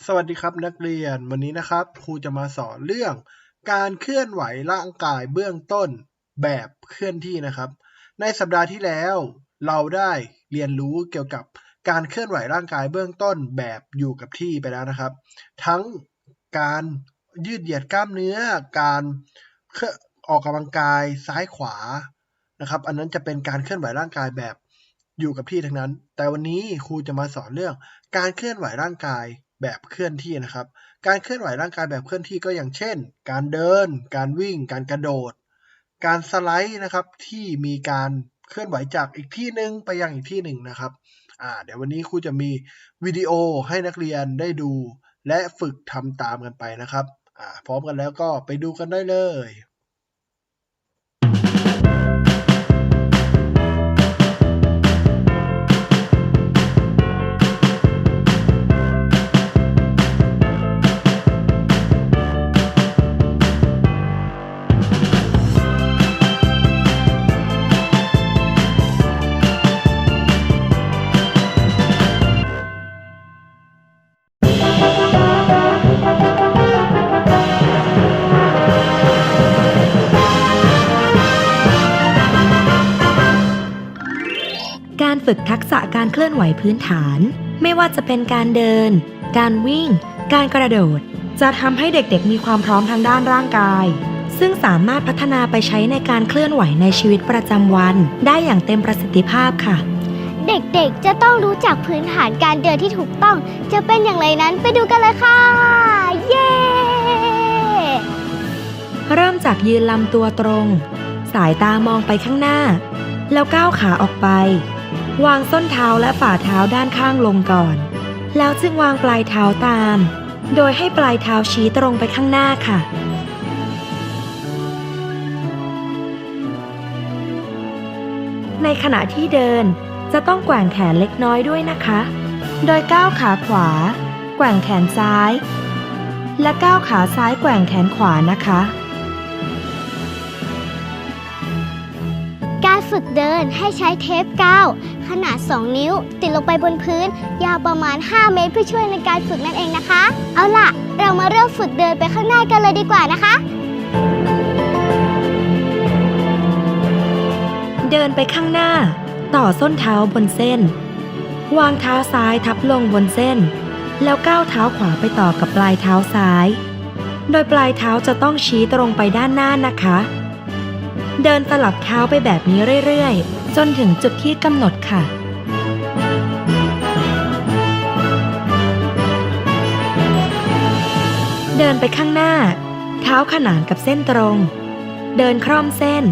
สวัสดีครับนักเรียนวันนี้นะครับครูจะมาสอนเรื่อง การเคลื่อนไหวร่างกายเบื้องต้นแบบเคลื่อนที่นะครับ ในสัปดาห์ที่แล้วเราได้เรียนรู้เกี่ยวกับการเคลื่อนไหวร่างกายเบื้องต้นแบบอยู่กับที่ไปแล้วนะครับ ทั้งการยืดเหยียดกล้ามเนื้อ การอออกกำลังกายซ้ายขวานะครับ อันนั้นจะเป็นการเคลื่อนไหวร่างกายแบบอยู่กับที่ทั้งนั้น แต่วันนี้ครูจะมาสอนเรื่องการเคลื่อนไหวร่างกาย แบบเคลื่อนที่นะครับ การเคลื่อนไหวร่างกายแบบเคลื่อนที่ก็อย่างเช่น การเดิน การวิ่ง การกระโดด การสไลด์นะครับที่มีการเคลื่อนไหวจากอีกที่หนึ่งไปยังอีกที่หนึ่งนะครับอ่าเดี๋ยววันนี้ครูจะมีวิดีโอให้นักเรียนได้ดู และฝึกทำตามกันไปนะครับอ่าพร้อมกันแล้วก็ไปดูกันได้เลย เคลื่อนไหวพื้นฐาน ไม่ว่าจะเป็นการเดิน การวิ่ง การกระโดด จะทำให้เด็กๆ มีความพร้อมทางด้านร่างกาย ซึ่งสามารถพัฒนาไปใช้ในการเคลื่อนไหวในชีวิตประจำวัน ได้อย่างเต็มประสิทธิภาพค่ะ เด็กๆ จะต้องรู้จักพื้นฐานการเดินที่ถูกต้อง จะเป็นอย่างไรนั้นไปดูกันเลยค่ะ เย้ เริ่มจากยืนลำตัวตรง สายตามองไปข้างหน้า แล้วก้าวขาออกไป วางส้นเท้าและฝ่าเท้าด้านข้างลงก่อน แล้วจึงวางปลายเท้าตาม โดยให้ปลายเท้าชี้ตรงไปข้างหน้าค่ะ ในขณะที่เดินจะต้องแกว่งแขนเล็กน้อยด้วยนะคะ โดยก้าวขาขวา แกว่งแขนซ้าย และก้าวขาซ้ายแกว่งแขนขวานะคะ การฝึกเดินให้ใช้เทปกาว ขนาด 2 นิ้ว ติดลงไปบนพื้น ยาวประมาณ 5 เมตรเพื่อช่วยในการฝึกนั่นเองนะคะ เอาล่ะ เรามาเริ่มฝึกเดินไปข้างหน้ากันเลยดีกว่านะคะ เดินไปข้างหน้า ต่อส้นเท้าบนเส้น วางเท้าซ้ายทับลงบนเส้น แล้วก้าวเท้าขวาไปต่อกับปลายเท้าซ้าย โดยปลายเท้าจะต้องชี้ตรงไปด้านหน้านะคะ เดินสลับเท้าไปแบบนี้เรื่อยๆ จนถึงจุดที่กำหนดค่ะ เดินไปข้างหน้า เท้าขนานกับเส้นตรง เดินคร่อมเส้น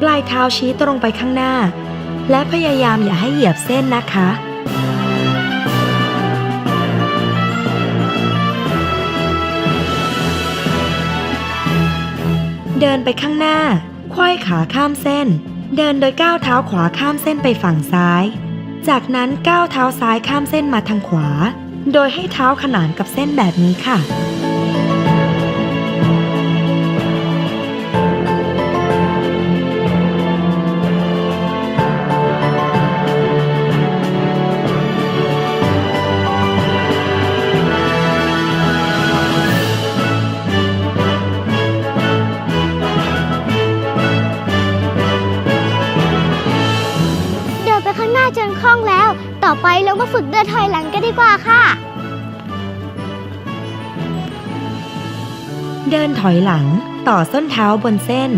ปลายเท้าชี้ตรงไปข้างหน้า และพยายามอย่าให้เหยียบเส้นนะคะเดินไปข้างหน้า ควยขาข้ามเส้น เดินโดยก้าวเท้าขวาข้ามเส้นไปฝั่งซ้าย จากนั้นก้าวเท้าซ้ายข้ามเส้นมาทางขวา โดยให้เท้าขนานกับเส้นแบบนี้ค่ะ เดินถอยหลังต่อส้นเท้าบนเส้น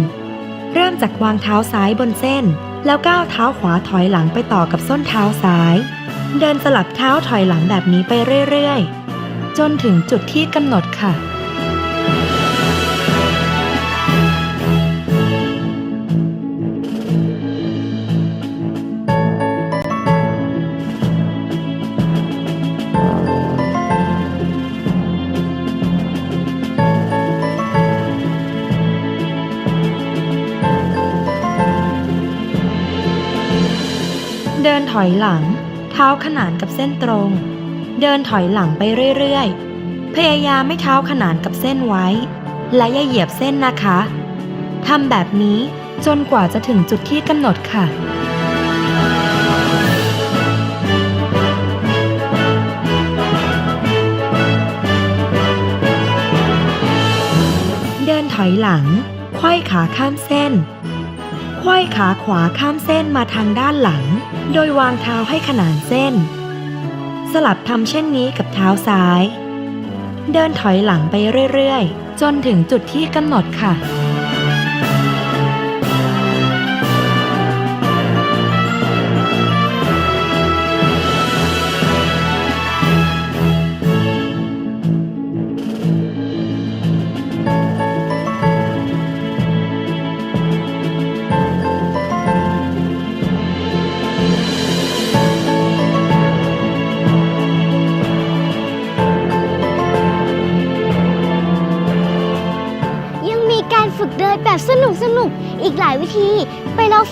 เริ่มจากวางเท้าซ้ายบนเส้น แล้วก้าวเท้าขวาถอยหลังไปต่อกับส้นเท้าซ้าย เดินสลับเท้าถอยหลังแบบนี้ไปเรื่อยๆ จนถึงจุดที่กำหนดค่ะ อยหลัง เท้าขนานกับเส้นตรง เดินถอยหลังไปเรื่อยๆ พยายามไม่เท้าขนานกับเส้นไว้ และอย่าเหยียบเส้นนะคะทำแบบนี้จนกว่าจะถึงจุดที่กำหนดค่ะเดินถอยหลังควยขาข้ามเส้นควยขาขวาข้ามเส้นมาทางด้านหลัง โดยวางเท้าให้ขนานเส้น สลับทำเช่นนี้กับเท้าซ้าย เดินถอยหลังไปเรื่อย ๆ จนถึงจุดที่กำหนดค่ะ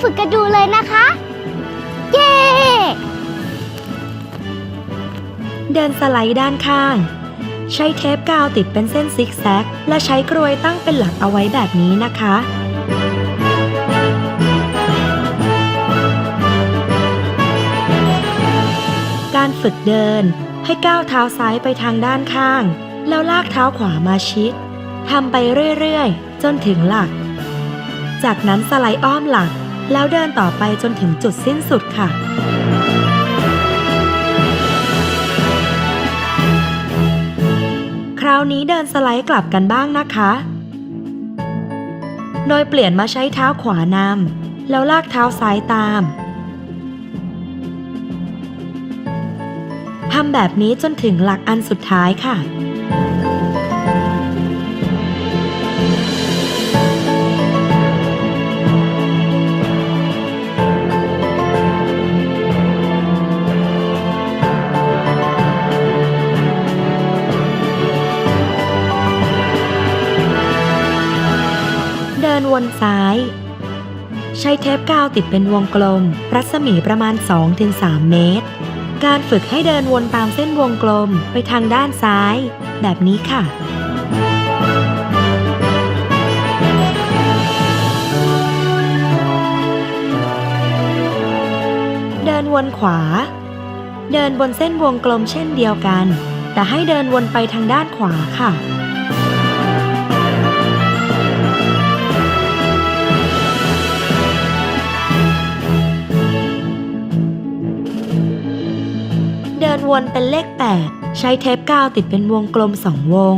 ฝึกกันดูเลยนะคะ เย้ เดินสไลด์ด้านข้าง ใช้เทปกาวติดเป็นเส้นซิกแซก และใช้กรวยตั้งเป็นหลักเอาไว้แบบนี้นะคะการฝึกเดิน ให้ก้าวเท้าซ้ายไปทางด้านข้าง แล้วลากเท้าขวามาชิดทำไปเรื่อย ๆ จนถึงหลัก จากนั้นสไลด์อ้อมหลัก แล้วเดินต่อไปจนถึงจุดสิ้นสุดค่ะ คราวนี้เดินสไลด์กลับกันบ้างนะคะ โดยเปลี่ยนมาใช้เท้าขวานำแล้วลากเท้าซ้ายตามทำแบบนี้จนถึงหลักอันสุดท้ายค่ะ วนซ้าย ใช้เทปกาวติดเป็นวงกลม รัศมีประมาณ 2-3 เมตร การฝึกให้เดินวนตามเส้นวงกลมไปทางด้านซ้าย แบบนี้ค่ะเดินวนขวา เดินบนเส้นวงกลมเช่นเดียวกัน แต่ให้เดินวนไปทางด้านขวาค่ะ วนเป็นเลข 8 ใช้เทปกาวติดเป็นวงกลมสองวง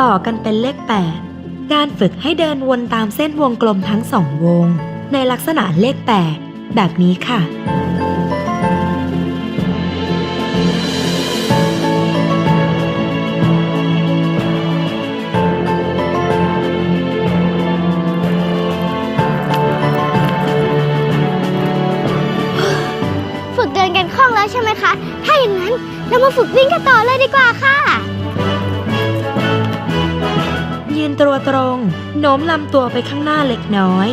ต่อกันเป็นเลข 8 การฝึกให้เดินวนตามเส้นวงกลมทั้งสองวง ในลักษณะเลข 8 แบบนี้ค่ะ ฝึกวิ่งกันต่อเลยดีกว่าค่ะ ยืนตัวตรงโน้มลำตัวไปข้างหน้าเล็กน้อย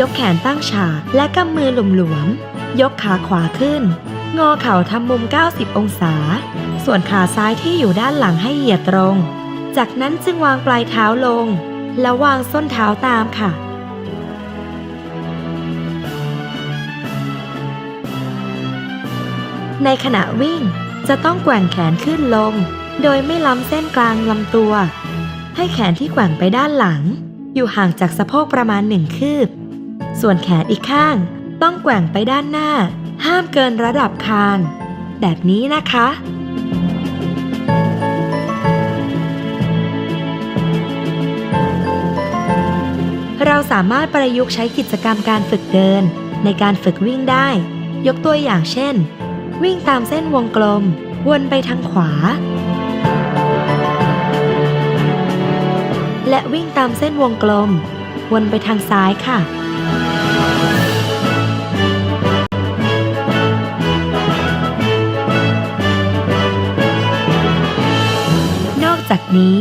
ยกแขนตั้งฉากและกำมือหลวมๆ ยกขาขวาขึ้น งอเข่าทำมุม 90 องศา ส่วนขาซ้ายที่อยู่ด้านหลังให้เหยียดตรง จากนั้นจึงวางปลายเท้าลง แล้ววางส้นเท้าตามค่ะในขณะวิ่ง จะต้องแกว่งแขนขึ้นลง โดยไม่ล้ำเส้นกลางลำตัว ให้แขนที่แกว่งไปด้านหลัง อยู่ห่างจากสะโพกประมาณหนึ่งคืบ ส่วนแขนอีกข้าง ต้องแกว่งไปด้านหน้า ห้ามเกินระดับคาง แบบนี้นะคะเราสามารถประยุกต์ใช้กิจกรรมการฝึกเดิน ในการฝึกวิ่งได้ ยกตัวอย่างเช่น วิ่งตามเส้นวงกลม วนไปทางขวา และวิ่งตามเส้นวงกลม วนไปทางซ้ายค่ะ นอกจากนี้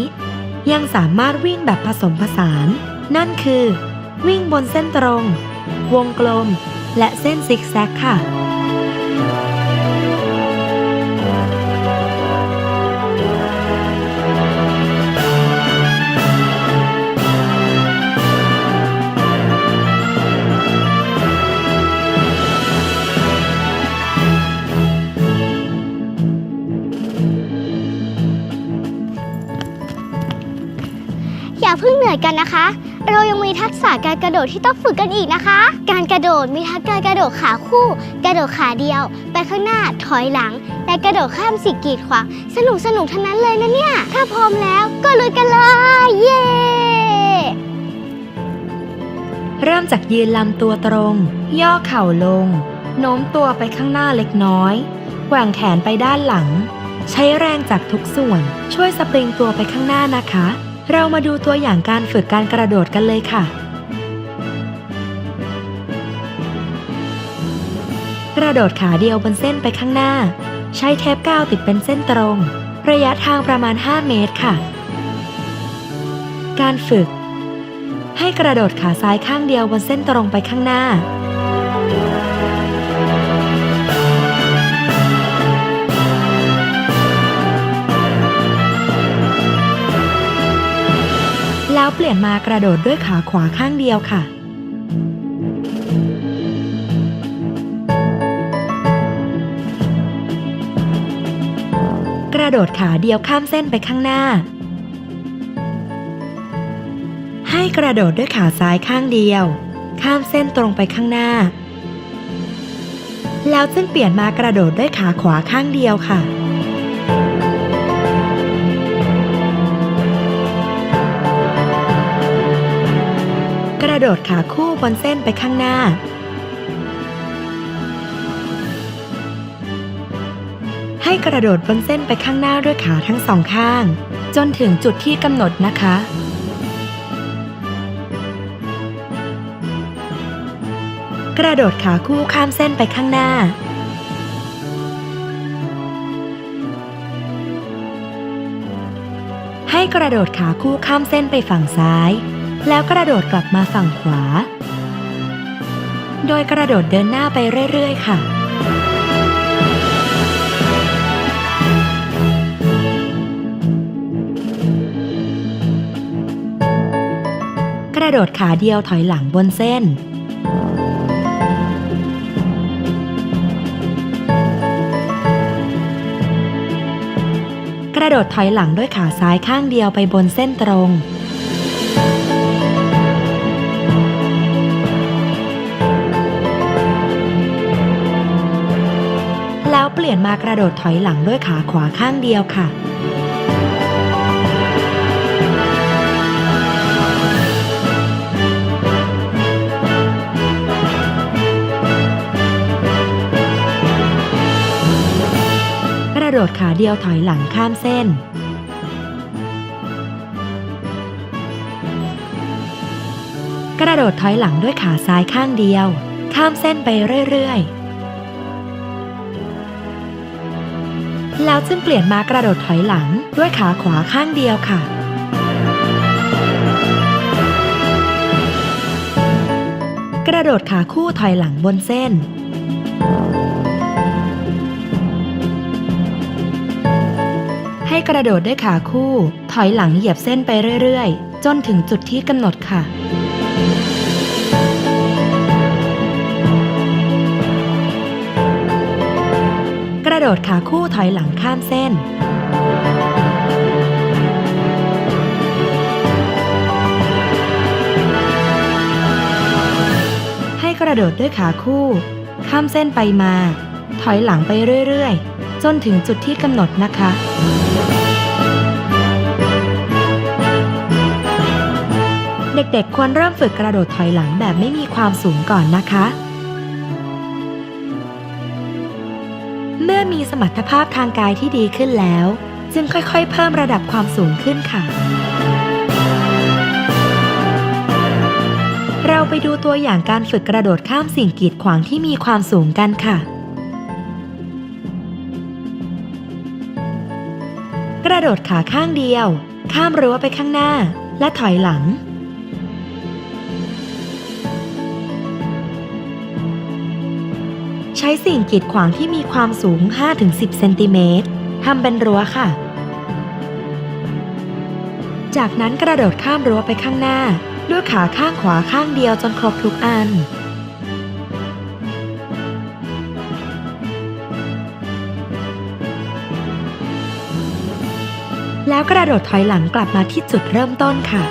ยังสามารถวิ่งแบบผสมผสาน นั่นคือ วิ่งบนเส้นตรง วงกลม และเส้นซิกแซกค่ะ เพิ่งเหนื่อยกันนะคะ เรายังมีทักษะการกระโดดที่ต้องฝึกกันอีกนะคะ การกระโดดมีทั้งการกระโดดขาคู่ กระโดดขาเดียว ไปข้างหน้าถอยหลัง และกระโดดข้ามสิ่งกีดขวางสนุกสนุกๆทั้งนั้นเลยนะเนี่ย ถ้าพร้อมแล้วก็ลุยกันเลย เย้เริ่มจากยืนลำตัวตรง ย่อเข่าลง โน้มตัวไปข้างหน้าเล็กน้อยแกว่งแขนไปด้านหลัง ใช้แรงจากทุกส่วนช่วยสปริงตัวไปข้างหน้านะคะ เรามาดูตัวอย่างการฝึกการกระโดดกันเลยค่ะ กระโดดขาเดียวบนเส้นไปข้างหน้า ใช้เทปกาวติดเป็นเส้นตรง ระยะทางประมาณ 5 เมตรค่ะ การฝึก ให้กระโดดขาซ้ายข้างเดียวบนเส้นตรงไปข้างหน้า แล้วเปลี่ยนมากระโดดด้วยขาขวาข้างเดียวค่ะ กระโดดขาเดียวข้ามเส้นไปข้างหน้า ให้กระโดดด้วยขาซ้ายข้างเดียว ข้ามเส้นตรงไปข้างหน้า แล้วจึงเปลี่ยนมากระโดดด้วยขาขวาข้างเดียวค่ะ ระโดดขาคู่บนเส้นไปข้างหน้า ให้กระโดดบนเส้นไปข้างหน้าด้วยขาทั้งสองข้าง จนถึงจุดที่กำหนดนะคะ กระโดดขาคู่ข้ามเส้นไปข้างหน้าให้กระโดดขาคู่ข้ามเส้นไปฝั่งซ้าย แล้วกระโดดกลับมาฝั่งขวา โดยกระโดดเดินหน้าไปเรื่อย ๆ ค่ะ กระโดดขาเดียวถอยหลังบนเส้นกระโดดถอยหลังด้วยขาซ้ายข้างเดียวไปบนเส้นตรง เปลี่ยนมากระโดดถอยหลังด้วยขาขวาข้างเดียวค่ะ กระโดดขาเดียวถอยหลังข้ามเส้นกระโดดถอยหลังด้วยขาซ้ายข้างเดียว ข้ามเส้นไปเรื่อย ๆ แล้วจึงเปลี่ยนมากระโดดถอยหลังด้วยขาขวาข้างเดียวค่ะ กระโดดขาคู่ถอยหลังบนเส้น ให้กระโดดด้วยขาคู่ ถอยหลังเหยียบเส้นไปเรื่อย ๆ จนถึงจุดที่กำหนดค่ะ ดดขาคู่ถอยหลังข้ามเส้น ให้กระโดดด้วยขาคู่ ข้ามเส้นไปมา ถอยหลังไปเรื่อย ๆ จนถึงจุดที่กำหนดนะคะเด็กๆ ควรเริ่มฝึกกระโดดถอยหลังแบบไม่มีความสูงก่อนนะคะ มื่อมีสมรรถภาพทางกายที่ดีขึ้นแล้ว จึงค่อยๆ เพิ่มระดับความสูงขึ้นค่ะ เราไปดูตัวอย่างการฝึกกระโดดข้ามสิ่งกีดขวางที่มีความสูงกันค่ะ กระโดดขาข้างเดียว ข้ามรั้วไปข้างหน้า และถอยหลัง ใช้สิ่งกีดขวางที่มีความสูง 5-10 เซนติเมตรทำเป็นรั้วค่ะ จากนั้นกระโดดข้ามรั้วไปข้างหน้า ด้วยขาข้างขวาข้างเดียวจนครบทุกอัน แล้วกระโดดถอยหลังกลับมาที่จุดเริ่มต้นค่ะ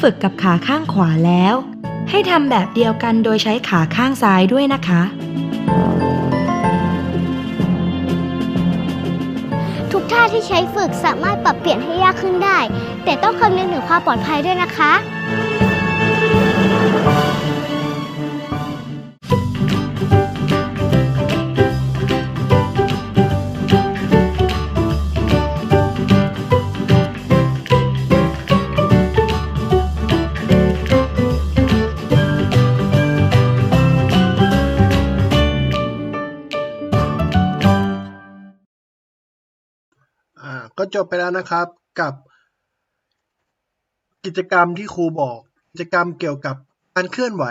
ฝึกกับขาข้างขวาแล้ว ให้ทำแบบเดียวกันโดยใช้ขาข้างซ้ายด้วยนะคะ ทุกท่าที่ใช้ฝึกสามารถปรับเปลี่ยนให้ยากขึ้นได้ แต่ต้องคำนึงถึงความปลอดภัยด้วยนะคะ ก็จบไปแล้วนะครับกับ กิจกรรมที่ครูบอก กิจกรรมเกี่ยวกับการเคลื่อนไหว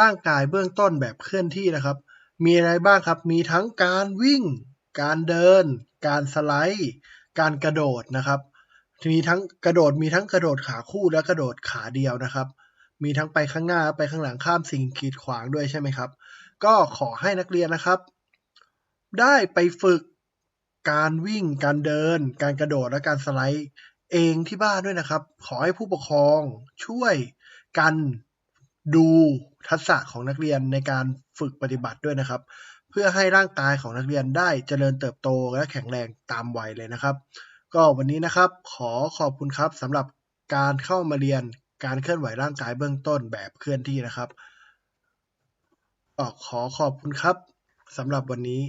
ร่างกายเบื้องต้นแบบเคลื่อนที่นะครับ มีอะไรบ้างครับ มีทั้งการวิ่ง การเดิน การสไลด์ การกระโดดนะครับ มีทั้งกระโดดมีทั้งกระโดดขาคู่และกระโดดขาเดียวนะครับ มีทั้งไปข้างหน้าไปข้างหลังข้ามสิ่งกีดขวางด้วยใช่ไหมครับ ก็ขอให้นักเรียนนะครับ ได้ไปฝึก การวิ่ง การเดิน การกระโดด และการสไลด์เองที่บ้านด้วยนะครับ ขอให้ผู้ปกครองช่วยกันดูทักษะของนักเรียนในการฝึกปฏิบัติด้วยนะครับ เพื่อให้ร่างกายของนักเรียนได้เจริญเติบโตและแข็งแรงตามวัยเลยนะครับ ก็วันนี้นะครับขอขอบคุณครับสำหรับการเข้ามาเรียนการเคลื่อนไหวร่างกายเบื้องต้นแบบเคลื่อนที่นะครับก็ขอขอบคุณครับสำหรับวันนี้